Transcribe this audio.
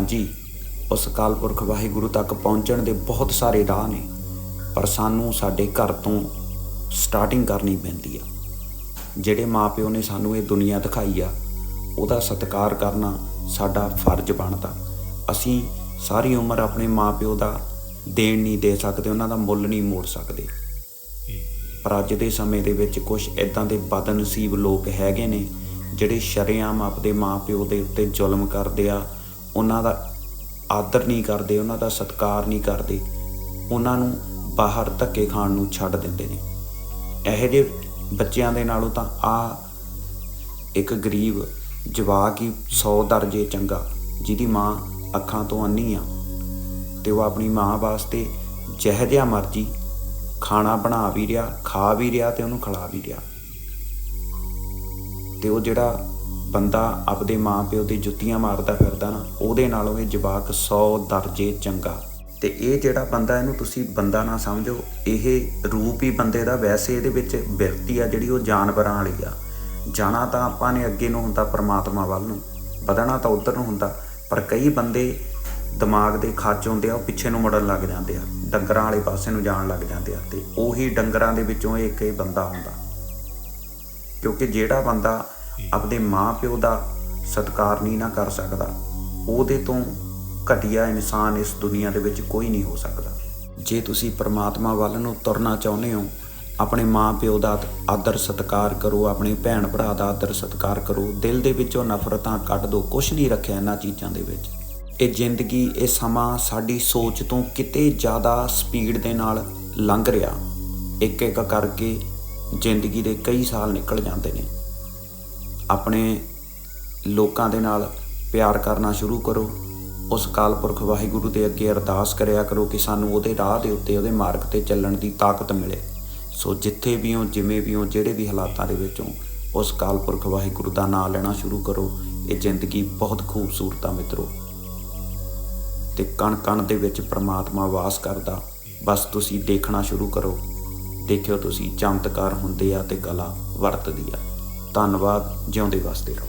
ਹਾਂਜੀ, ਉਸ ਅਕਾਲ ਪੁਰਖ ਵਾਹਿਗੁਰੂ ਤੱਕ ਪਹੁੰਚਣ ਦੇ ਬਹੁਤ ਸਾਰੇ ਰਾਹ ਨੇ, ਪਰ ਸਾਨੂੰ ਸਾਡੇ ਘਰ ਤੋਂ ਸਟਾਰਟਿੰਗ ਕਰਨੀ ਪੈਂਦੀ ਆ। ਜਿਹੜੇ ਮਾਪਿਓ ਨੇ ਸਾਨੂੰ ਇਹ ਦੁਨੀਆ ਦਿਖਾਈ ਆ, ਉਹਦਾ ਸਤਿਕਾਰ ਕਰਨਾ ਸਾਡਾ ਫਰਜ਼ ਬਣਦਾ। ਅਸੀਂ ਸਾਰੀ ਉਮਰ ਆਪਣੇ ਮਾਪਿਓ ਦਾ ਦੇਣ ਨਹੀਂ ਦੇ ਸਕਦੇ, ਉਹਨਾਂ ਦਾ ਮੁੱਲ ਨਹੀਂ ਮੋੜ ਸਕਦੇ। ਪਰ ਅੱਜ ਦੇ ਸਮੇਂ ਦੇ ਵਿੱਚ ਕੁਝ ਇਦਾਂ ਦੇ ਬਦਨਸੀਬ ਲੋਕ ਹੈਗੇ ਨੇ, ਜਿਹੜੇ ਸ਼ਰੇਆਮ ਆਪਦੇ ਮਾਪਿਓ ਦੇ ਉੱਤੇ ਜ਼ੁਲਮ ਕਰਦੇ ਆ ਉਹਨਾਂ ਦਾ ਆਦਰ ਨਹੀਂ ਕਰਦੇ, ਉਹਨਾਂ ਦਾ ਸਤਿਕਾਰ ਨਹੀਂ ਕਰਦੇ, ਉਹਨਾਂ ਨੂੰ ਬਾਹਰ ਧੱਕੇ ਖਾਣ ਨੂੰ ਛੱਡ ਦਿੰਦੇ ਨੇ। ਇਹੋ ਜਿਹੇ ਬੱਚਿਆਂ ਦੇ ਨਾਲੋਂ ਤਾਂ ਆ ਇੱਕ ਗਰੀਬ ਜਵਾਕ ਹੀ 100 ਦਰਜੇ ਚੰਗਾ, ਜਿਹਦੀ ਮਾਂ ਅੱਖਾਂ ਤੋਂ ਅੰਨੀ ਆ ਤੇ ਉਹ ਆਪਣੀ ਮਾਂ ਵਾਸਤੇ ਜਿਹੋ ਜਿਹਾ ਮਰਜ਼ੀ ਖਾਣਾ ਬਣਾ ਵੀ ਰਿਹਾ, ਖਾ ਵੀ ਰਿਹਾ ਤੇ ਉਹਨੂੰ ਖਿਲਾ ਵੀ ਰਿਹਾ। ਤੇ ਉਹ ਜਿਹੜਾ ਬੰਦਾ ਆਪਦੇ ਮਾਪਿਓ ਦੀ ਜੁੱਤੀਆਂ ਮਾਰਦਾ ਫਿਰਦਾ ਨਾ, ਉਹਦੇ ਨਾਲੋਂ ਇਹ ਜਵਾਕ 100 ਦਰਜੇ ਚੰਗਾ। ਤੇ ਇਹ ਜਿਹੜਾ ਬੰਦਾ ਇਹਨੂੰ ਤੁਸੀਂ ਬੰਦਾ ਨਾ ਸਮਝੋ, ਇਹ ਰੂਪ ਹੀ ਬੰਦੇ ਦਾ ਵੈਸੇ ਇਹਦੇ ਵਿੱਚ ਬਿਰਤੀ ਆ ਜਿਹੜੀ ਉਹ ਜਾਨਵਰਾਂ ਵਾਲੀ ਆ। ਜਾਣਾ ਤਾਂ ਆਪਾਂ ਨੇ ਅੱਗੇ ਨੂੰ ਹੁੰਦਾ ਪਰਮਾਤਮਾ ਵੱਲ ਨੂੰ, ਵਧਣਾ ਤਾਂ ਉੱਧਰ ਨੂੰ ਹੁੰਦਾ, ਪਰ ਕਈ ਬੰਦੇ ਦਿਮਾਗ ਦੇ ਖੱਜ ਹੁੰਦੇ ਆ, ਉਹ ਪਿੱਛੇ ਨੂੰ ਮੁੜਨ ਲੱਗ ਜਾਂਦੇ ਆ, ਡੰਗਰਾਂ ਵਾਲੇ ਪਾਸੇ ਨੂੰ ਜਾਣ ਲੱਗ ਜਾਂਦੇ ਆ ਤੇ ਉਹੀ ਡੰਗਰਾਂ ਦੇ ਵਿੱਚੋਂ ਇੱਕ ਇਹ ਬੰਦਾ ਹੁੰਦਾ। ਕਿਉਂਕਿ ਜਿਹੜਾ ਬੰਦਾ ਆਪਦੇ ਮਾਪਿਓ ਦਾ ਸਤਿਕਾਰ ਨਹੀਂ ਨਾ ਕਰ ਸਕਦਾ। ਉਹਦੇ ਤੋਂ ਘਟੀਆ ਇਨਸਾਨ ਇਸ ਦੁਨੀਆ ਦੇ ਵਿੱਚ ਕੋਈ ਨਹੀਂ ਹੋ ਸਕਦਾ। ਜੇ ਤੁਸੀਂ ਪਰਮਾਤਮਾ ਵੱਲ ਨੂੰ ਤੁਰਨਾ ਚਾਹੁੰਦੇ ਹੋ, ਆਪਣੇ ਮਾਪਿਓ ਦਾ ਆਦਰ ਸਤਿਕਾਰ ਕਰੋ, ਆਪਣੇ ਭੈਣ ਭਰਾ ਦਾ ਆਦਰ ਸਤਿਕਾਰ ਕਰੋ, ਦਿਲ ਦੇ ਵਿੱਚੋਂ ਨਫ਼ਰਤਾਂ ਕੱਢ ਦਿਓ ਕੁਝ ਨਹੀਂ ਰੱਖਿਆ ਇਹਨਾਂ ਚੀਜ਼ਾਂ ਦੇ ਵਿੱਚ। ਇਹ ਜ਼ਿੰਦਗੀ, ਇਹ ਸਮਾਂ ਸਾਡੀ ਸੋਚ ਤੋਂ ਕਿਤੇ ਜ਼ਿਆਦਾ ਸਪੀਡ ਦੇ ਨਾਲ ਲੰਘ ਰਿਹਾ। ਇੱਕ ਇੱਕ ਕਰਕੇ ਜ਼ਿੰਦਗੀ ਦੇ ਕਈ ਸਾਲ ਨਿਕਲ ਜਾਂਦੇ ਨੇ। ਆਪਣੇ ਲੋਕਾਂ ਦੇ ਨਾਲ ਪਿਆਰ ਕਰਨਾ ਸ਼ੁਰੂ ਕਰੋ। ਉਸ ਕਾਲ ਪੁਰਖ ਵਾਹਿਗੁਰੂ ਦੇ ਅੱਗੇ ਅਰਦਾਸ ਕਰਿਆ ਕਰੋ ਕਿ ਸਾਨੂੰ ਉਹਦੇ ਰਾਹ ਦੇ ਉੱਤੇ, ਉਹਦੇ ਮਾਰਗ ਤੇ ਚੱਲਣ ਦੀ ਤਾਕਤ ਮਿਲੇ। ਸੋ ਜਿੱਥੇ ਵੀ ਹੋ, ਜਿਵੇਂ ਵੀ ਹੋ, ਜਿਹੜੇ ਵੀ ਹਾਲਾਤਾਂ ਦੇ ਵਿੱਚ ਹੋ, ਉਸ ਕਾਲ ਪੁਰਖ ਵਾਹਿਗੁਰੂ ਦਾ ਨਾਮ ਲੈਣਾ ਸ਼ੁਰੂ ਕਰੋ। ਇਹ ਜ਼ਿੰਦਗੀ ਬਹੁਤ ਖੂਬਸੂਰਤ ਆ ਮਿੱਤਰੋ। ਤੇ ਕਣ ਕਣ ਦੇ ਵਿੱਚ ਪ੍ਰਮਾਤਮਾ ਵਾਸ ਕਰਦਾ। ਬਸ ਤੁਸੀਂ ਦੇਖਣਾ ਸ਼ੁਰੂ ਕਰੋ। ਦੇਖਿਓ ਤੁਸੀਂ ਚਮਤਕਾਰ ਹੁੰਦੇ ਆ ਤੇ ਕਲਾ ਵਰਤਦੀ ਆ। ਧੰਨਵਾਦ ਜਿਉਂਦੇ ਵਸਦੇ ਰਹੋ।